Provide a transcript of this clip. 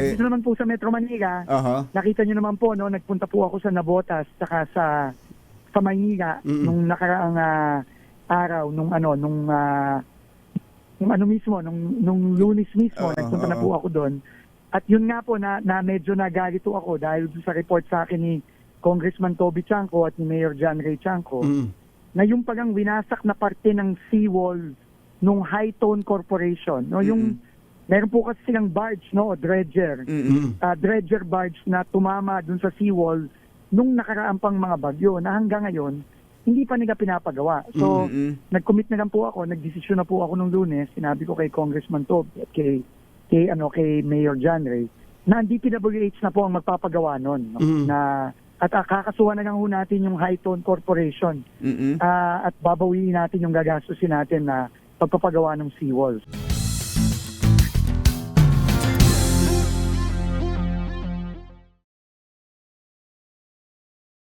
Eh, dito naman po sa Metro Manila, aha. nakita nyo naman po, no, nagpunta po ako sa Nabotas, saka sa, sa Maynila, Mm-mm. nung nakaraang ah, araw, nung ano, nung, ah, nung ano mismo, nung, nung lunis mismo, Oo, nagpunta na po ako doon. At yun nga po, na, na medyo nagalito ako dahil sa report sa akin ni Congressman Toby Chanco at ni Mayor John Ray Chanco, Mm. na yung pagang winasak na parte ng seawall nung High Tone Corporation. No, yung meron po kasi silang barge, no, dredger. Mm. Ah, dredger barge na tumama dun sa seawall nung nakaraang pang mga bagyo na hanggang ngayon hindi pa nila pinapagawa. So, Mm-mm. nag-commit na lang po ako, nagdesisyon na po ako nung lunes, sinabi ko kay Congressman Tob at kay kay ano kay Mayor John Ray na ang DPWH na po ang magpapagawa nun no? Mm. na at uh, kakasuhan na lang ho natin yung High Tone Corporation Mm-mm. Ah, at babawiin natin yung gagastusin natin na pagpapagawa ng seawalls.